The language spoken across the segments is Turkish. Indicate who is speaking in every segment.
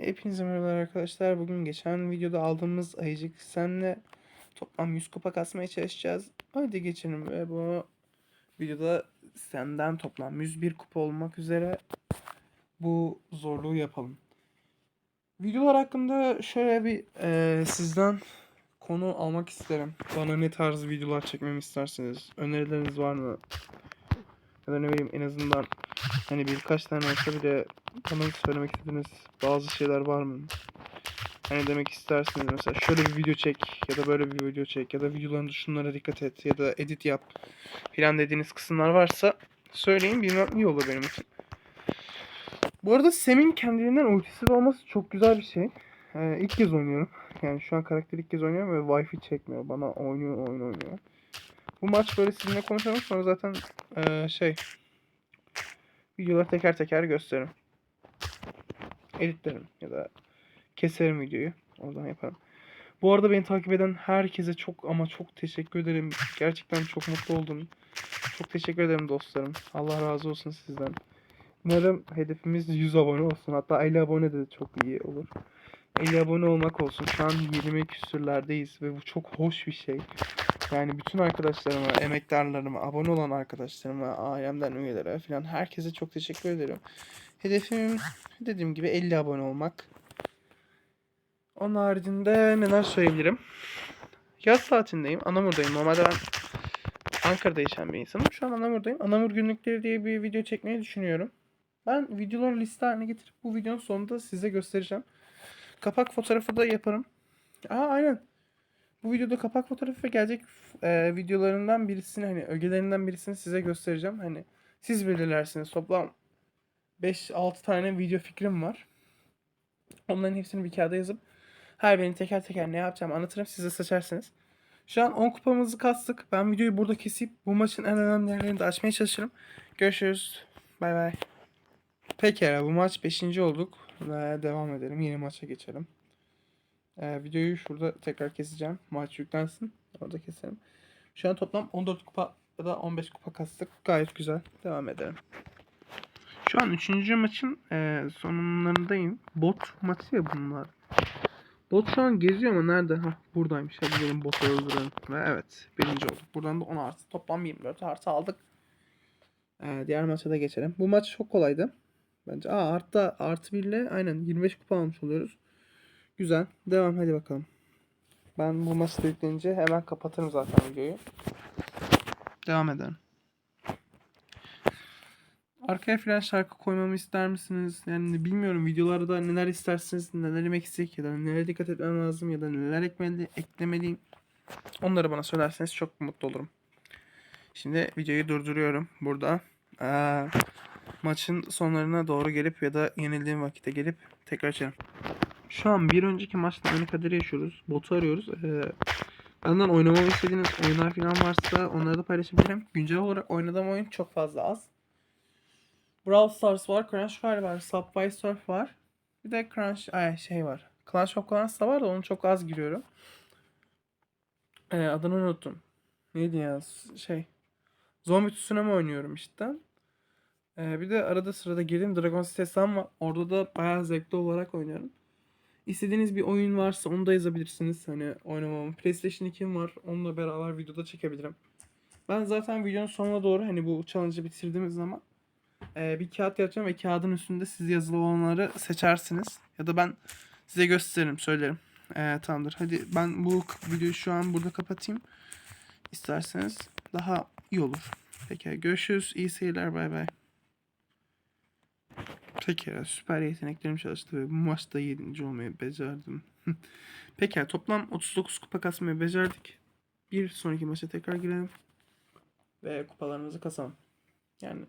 Speaker 1: Hepinize merhabalar arkadaşlar. Bugün geçen videoda aldığımız ayıcık senle toplam 100 kupa kasmaya çalışacağız. Hadi geçelim ve bu videoda senden toplam 101 kupa olmak üzere bu zorluğu yapalım. Videolar hakkında şöyle bir eee, sizden konu almak isterim. Bana ne tarz videolar çekmemi isterseniz. Önerileriniz var mı? Ya da ne bileyim en azından hani birkaç tane olsa bile bana söylemek istediğiniz bazı şeyler var mı? Hani demek istersiniz mesela şöyle bir video çek ya da böyle bir video çek ya da videolarında şunlara dikkat et ya da edit yap filan dediğiniz kısımlar varsa söyleyin bilmem iyi olur benim için. Bu arada Sem'in kendiliğinden ultisi de olması çok güzel bir şey. Ee, ilk kez oynuyorum. Yani şu an karakteri ilk kez oynuyorum ve wifi çekmiyor. Bana oynuyor oyun oynuyor. Bu maç böyle sizinle konuşalım sonra zaten ee, şey videoları teker teker gösteririm. Editlerim ya da keserim videoyu. Oradan yaparım. Bu arada beni takip eden herkese çok ama çok teşekkür ederim. Gerçekten çok mutlu oldum. Çok teşekkür ederim dostlarım. Allah razı olsun sizden. Umarım hedefimiz 100 abone olsun. Hatta 50 abone de çok iyi olur. 50 abone olmak olsun. Şu an 20 küsürlerdeyiz ve bu çok hoş bir şey. Yani bütün arkadaşlarıma, emektarlarıma, abone olan arkadaşlarıma, ailemden üyelere falan herkese çok teşekkür ederim. Hedefim dediğim gibi 50 abone olmak. Onun haricinde neler söyleyebilirim? Yaz tatilindeyim. Anamur'dayım. Normalde ben Ankara'da yaşayan bir insanım. Şu an Anamur'dayım. Anamur günlükleri diye bir video çekmeyi düşünüyorum. Ben videoları liste haline getirip bu videonun sonunda size göstereceğim. Kapak fotoğrafı da yaparım. Aa aynen. Bu videoda kapak fotoğrafı ve gelecek e, videolarından birisini hani ögelerinden birisini size göstereceğim. Hani siz belirlersiniz. Toplam 5-6 tane video fikrim var. Onların hepsini bir kağıda yazıp her birini teker teker ne yapacağım anlatırım size seçersiniz. Şu an 10 kupamızı kastık. Ben videoyu burada kesip bu maçın en önemli yerlerini de açmaya çalışırım. Görüşürüz. Bay bay. Pekala bu maç 5. olduk. Ve devam edelim. Yeni maça geçelim. Ee, videoyu şurada tekrar keseceğim. Maç yüklensin. Orada keselim. Şu an toplam 14 kupa ya da 15 kupa kastık. Gayet güzel. Devam edelim. Şu an 3. maçın e, sonlarındayım. Bot maçı ya bunlar. Bot şu an geziyor ama nerede? Hah buradaymış. Hadi gelin botu öldürelim. Ve evet birinci olduk. Buradan da 10 artı. Toplam 24 artı aldık. Ee, diğer maça da geçelim. Bu maç çok kolaydı. Bence. Aa artı, artı 1 ile aynen 25 kupa almış oluyoruz. Güzel. Devam hadi bakalım. Ben bu maçı da hemen kapatırım zaten videoyu. Devam edelim. Arkaya falan şarkı koymamı ister misiniz? Yani bilmiyorum videolarda neler istersiniz, neler eksik ya da nelere dikkat etmem lazım ya da neler ekmeli, eklemeliyim. Onları bana söylerseniz çok mutlu olurum. Şimdi videoyu durduruyorum burada. Ee, maçın sonlarına doğru gelip ya da yenildiğim vakitte gelip tekrar açarım. Şu an bir önceki maçta aynı kaderi yaşıyoruz. Botu arıyoruz. Ee, benden oynamamı istediğiniz oyunlar falan varsa onları da paylaşabilirim. Güncel olarak oynadığım oyun çok fazla az. Brawl Stars var, Crunchfire var, Subway Surf var. Bir de Crunch, ay şey var. Clash of Clans da var da onu çok az giriyorum. Ee, adını unuttum. Neydi ya? Şey. Zombi Tsunami oynuyorum işte. Ee, bir de arada sırada girdiğim Dragon City hesabım var. Orada da bayağı zevkli olarak oynuyorum. İstediğiniz bir oyun varsa onu da yazabilirsiniz. Hani oynamam. PlayStation 2'm var. Onunla beraber videoda çekebilirim. Ben zaten videonun sonuna doğru hani bu challenge'ı bitirdiğimiz zaman e, bir kağıt yapacağım ve kağıdın üstünde siz yazılı olanları seçersiniz. Ya da ben size gösteririm, söylerim. E, tamamdır. Hadi ben bu videoyu şu an burada kapatayım. İsterseniz daha iyi olur. Peki görüşürüz. İyi seyirler. Bay bay. Peki süper yeteneklerim çalıştı ve bu maçta 7. olmayı becerdim. Peki toplam 39 kupa kasmayı becerdik. Bir sonraki maça tekrar girelim. Ve kupalarımızı kasalım. Yani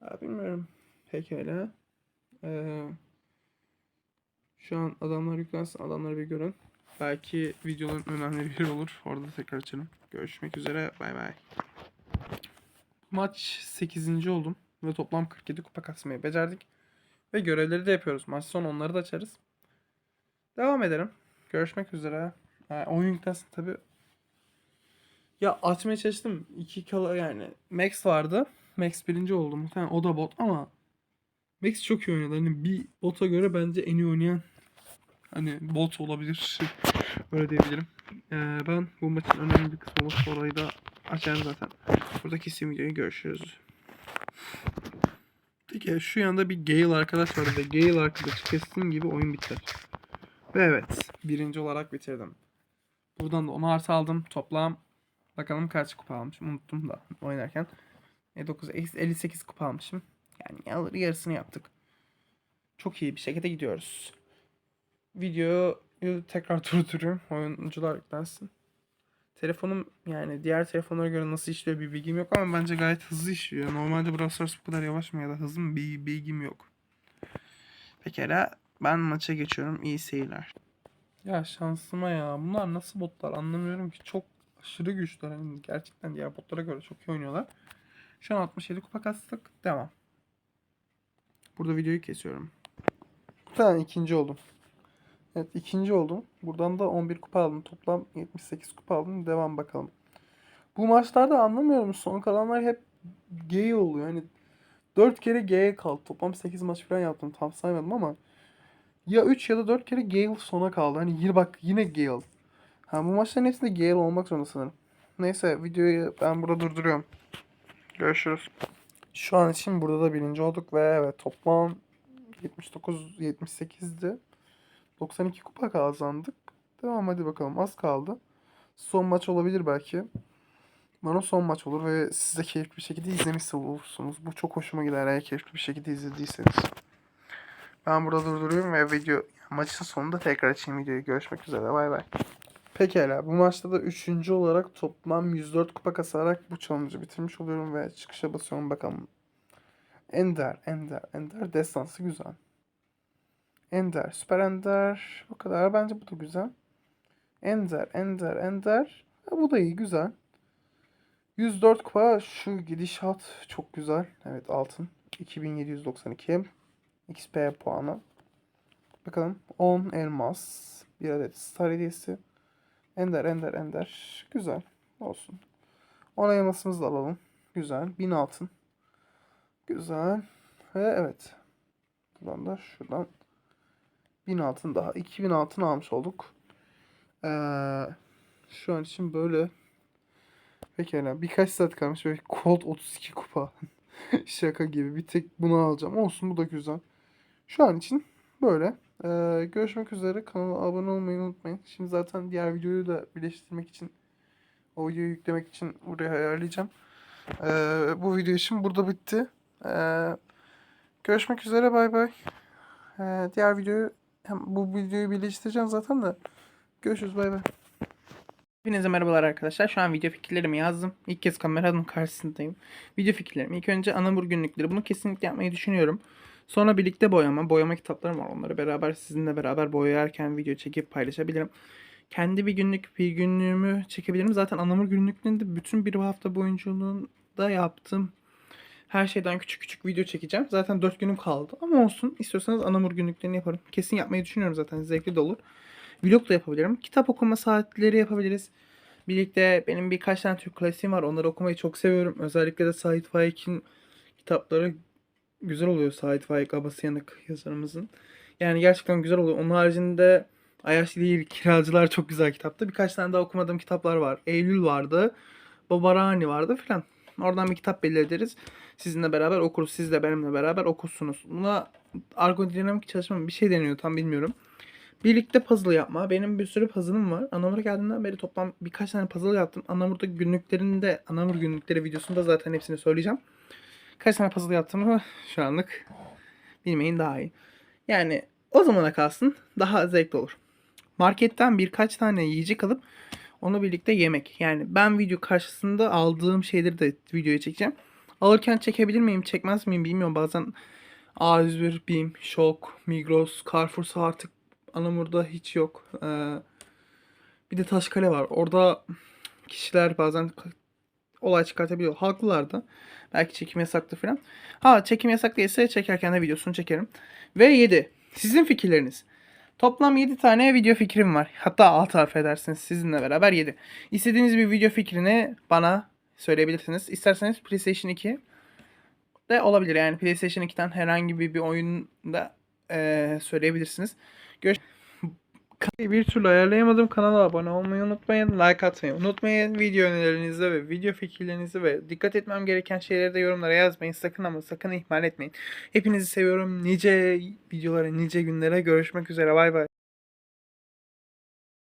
Speaker 1: Aa, bilmiyorum. Pekala. Ee, şu an adamlar yüklensin. Adamları bir görün. Belki videonun önemli bir olur. Orada tekrar açalım. Görüşmek üzere. Bay bay. Maç 8. oldum. Ve toplam 47 kupa kasmayı becerdik. Ve görevleri de yapıyoruz. Maç sonu onları da açarız. Devam edelim. Görüşmek üzere. Ee, oyun yüklensin tabi. Ya açmaya çalıştım. İki kala yani Max vardı. Max birinci oldu muhtemelen o da bot ama Max çok iyi oynadı. Hani bir bota göre bence en iyi oynayan hani bot olabilir. Öyle diyebilirim. Ee, ben bu maçın önemli bir kısmı orayı da açarım zaten. Burada kesin videoyu görüşürüz. Peki şu yanda bir Gale arkadaş var ve Gale arkadaşı kestiğim gibi oyun biter. Ve evet birinci olarak bitirdim. Buradan da 10 artı aldım. Toplam bakalım kaç kupa almışım unuttum da oynarken. E 9 58 kupa almışım. Yani alır yarısını yaptık. Çok iyi bir şekilde gidiyoruz. Videoyu tekrar durduruyorum. Oyuncular yüklensin. Telefonum yani diğer telefonlara göre nasıl işliyor bir bilgim yok ama bence gayet hızlı işliyor. Normalde Brawl Stars bu kadar yavaş mı ya da hızlı mı bir bilgim yok. Pekala ben maça geçiyorum. İyi seyirler. Ya şansıma ya. Bunlar nasıl botlar anlamıyorum ki. Çok aşırı güçlüler. Yani gerçekten diğer botlara göre çok iyi oynuyorlar. Şu an 67 kupa kastık. Devam. Burada videoyu kesiyorum. Tamam ikinci oldum. Evet ikinci oldum. Buradan da 11 kupa aldım. Toplam 78 kupa aldım. Devam bakalım. Bu maçlarda anlamıyorum. Son kalanlar hep G oluyor. Hani 4 kere G'ye kaldı. Toplam 8 maç falan yaptım. Tam saymadım ama ya 3 ya da 4 kere Gale sona kaldı. Hani yine bak yine Gale. Ha bu maçların hepsinde Gale olmak zorunda sanırım. Neyse videoyu ben burada durduruyorum. Görüşürüz. Şu an için burada da birinci olduk ve evet toplam 79 78'di. 92 kupa kazandık. Devam hadi bakalım az kaldı. Son maç olabilir belki. Bana son maç olur ve siz de keyifli bir şekilde izlemiş olursunuz. Bu çok hoşuma gider eğer keyifli bir şekilde izlediyseniz. Ben burada durduruyorum ve video maçın sonunda tekrar açayım videoyu. Görüşmek üzere. Bay bay. Pekala. Bu maçta da üçüncü olarak toplam 104 kupa kasarak bu challenge'ı bitirmiş oluyorum ve çıkışa basıyorum bakalım. Ender, Ender, Ender destansı güzel. Ender, Süper Ender. Bu kadar. Bence bu da güzel. Ender, Ender, Ender. Ha, bu da iyi, güzel. 104 kupa. Şu gidişat çok güzel. Evet altın. 2792. XP puanı. Bakalım. 10 elmas. Bir adet star hediyesi. Ender, Ender, Ender. Güzel. Olsun. 10 elmasımızı da alalım. Güzel. 1000 altın. Güzel. Ve evet. Buradan da şuradan 1000 altın daha. 2000 altın almış olduk. Ee, şu an için böyle. Pekala. Birkaç saat kalmış ve Colt 32 kupa. Şaka gibi. Bir tek bunu alacağım. Olsun bu da güzel. Şu an için böyle. Ee, görüşmek üzere. Kanala abone olmayı unutmayın. Şimdi zaten diğer videoyu da birleştirmek için o videoyu yüklemek için buraya ayarlayacağım. Ee, bu video için burada bitti. Ee, görüşmek üzere. Bay bay. Ee, diğer videoyu hem bu videoyu birleştireceğim zaten de. Görüşürüz. Bay bay. Hepinize merhabalar arkadaşlar. Şu an video fikirlerimi yazdım. İlk kez kameranın karşısındayım. Video fikirlerim. İlk önce anamur günlükleri. Bunu kesinlikle yapmayı düşünüyorum. Sonra birlikte boyama. Boyama kitaplarım var. Onları beraber sizinle beraber boyarken video çekip paylaşabilirim. Kendi bir günlük bir günlüğümü çekebilirim. Zaten anamur günlüklerinde bütün bir hafta boyunculuğunda yaptığım her şeyden küçük küçük video çekeceğim. Zaten 4 günüm kaldı. Ama olsun. İstiyorsanız anamur günlüklerini yaparım. Kesin yapmayı düşünüyorum zaten. Zevkli de olur. Vlog da yapabilirim. Kitap okuma saatleri yapabiliriz. Birlikte benim birkaç tane Türk klasiğim var. Onları okumayı çok seviyorum. Özellikle de Sait Faik'in kitapları güzel oluyor. Sait Faik Abası Yanık yazarımızın. Yani gerçekten güzel oluyor. Onun haricinde Ayaş değil Kiracılar çok güzel kitaptı. Birkaç tane daha okumadığım kitaplar var. Eylül vardı. Babarani vardı filan. Oradan bir kitap belirleriz. Sizinle beraber okuruz. Siz de benimle beraber okursunuz. Buna argodinamik çalışma bir şey deniyor tam bilmiyorum. Birlikte puzzle yapma. Benim bir sürü puzzle'ım var. Anamur'a geldiğimden beri toplam birkaç tane puzzle yaptım. Anamur'da günlüklerinde, Anamur günlükleri videosunda zaten hepsini söyleyeceğim. Kaç tane puzzle yaptığımı şu anlık bilmeyin daha iyi. Yani o zamana kalsın daha zevkli olur. Marketten birkaç tane yiyecek alıp onu birlikte yemek. Yani ben video karşısında aldığım şeyleri de videoya çekeceğim. Alırken çekebilir miyim, çekmez miyim bilmiyorum. Bazen A101, BİM, Şok, Migros, Carrefour'sa artık Anamur'da hiç yok. Ee, bir de Taşkale var. Orada kişiler bazen olay çıkartabiliyor. Haklılar da. Belki çekim yasaklı falan. Ha çekim yasak çekerken de videosunu çekerim. Ve 7. Sizin fikirleriniz. Toplam 7 tane video fikrim var. Hatta 6 affedersiniz sizinle beraber 7. İstediğiniz bir video fikrini bana söyleyebilirsiniz. İsterseniz PlayStation 2 da olabilir. Yani PlayStation 2'den herhangi bir, bir oyunda eee, söyleyebilirsiniz. Görüş bir türlü ayarlayamadım. Kanala abone olmayı unutmayın. Like atmayı unutmayın. Video önerilerinizi ve video fikirlerinizi ve dikkat etmem gereken şeyleri de yorumlara yazmayın. Sakın ama sakın ihmal etmeyin. Hepinizi seviyorum. Nice videolara, nice günlere görüşmek üzere. Bay bay.